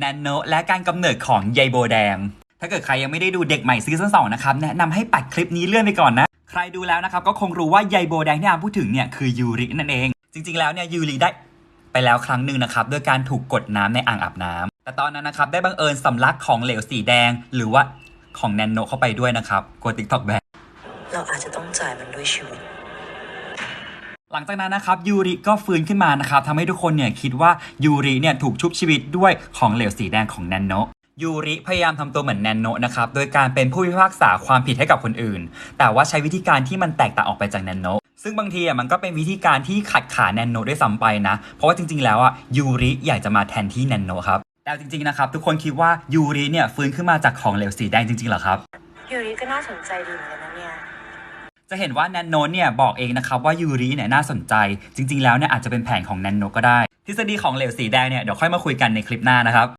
แนนโนและการกำเนิดของใยโบแดง ถ้าเกิดใครยังไม่ได้ดูเด็กใหม่ซีซั่นสองนะครับแนะนำให้ปัดคลิปนี้เลื่อนไปก่อนนะ ใครดูแล้วนะครับก็คงรู้ว่าใยโบแดงที่อามพูดถึงเนี่ยคือยูรินั่นเอง จริง ๆ แล้วเนี่ยยูริได้ไปแล้วครั้งหนึ่งนะครับด้วยการถูกกดน้ำในอ่างอาบน้ำแต่ตอนนั้นนะครับได้บังเอิญสำลักของเหลวสีแดง หรือว่าของแนนโนเข้าไปด้วยนะครับกดติ๊กต็อกแบนเราอาจจะต้องจ่ายมันด้วยชีวิต หลังจากนั้นนะครับยูริก็ฟื้นขึ้นมานะครับทำให้ทุกคนเนี่ยคิดว่ายูริเนี่ยถูกชุบชีวิตด้วยของเหลวสีแดงของแนนโนยูริพยายามทำตัวเหมือนแนนโนนะครับโดยการเป็นผู้พิพากษาความผิดให้กับคนอื่น แต่ว่าใช้วิธีการที่มันแตกต่างออกไปจากแนนโนซึ่งบางทีอะมันก็เป็นวิธีการที่ขัดขาแนนโนด้วยซ้ำไปนะ เพราะว่าจริงๆแล้วอะยูริอยากจะมาแทนที่แนนโนครับ แต่จริงๆนะครับทุกคนคิดว่ายูริเนี่ยฟื้นขึ้นมาจากของเหลวสีแดงจริงๆเหรอครับยูริก็น่าสนใจดีเหมือนกันนะเนี่ย จะเห็นว่าแนนโนเนี่ยบอกเองนะครับว่ายูริเนี่ยน่าสนใจ จริง ๆ แล้วเนี่ยอาจจะเป็นแผนของแนนโนก็ได้ ทฤษฎีของเหลวสีแดงเนี่ยเดี๋ยวค่อยมาคุยกันในคลิปหน้านะครับ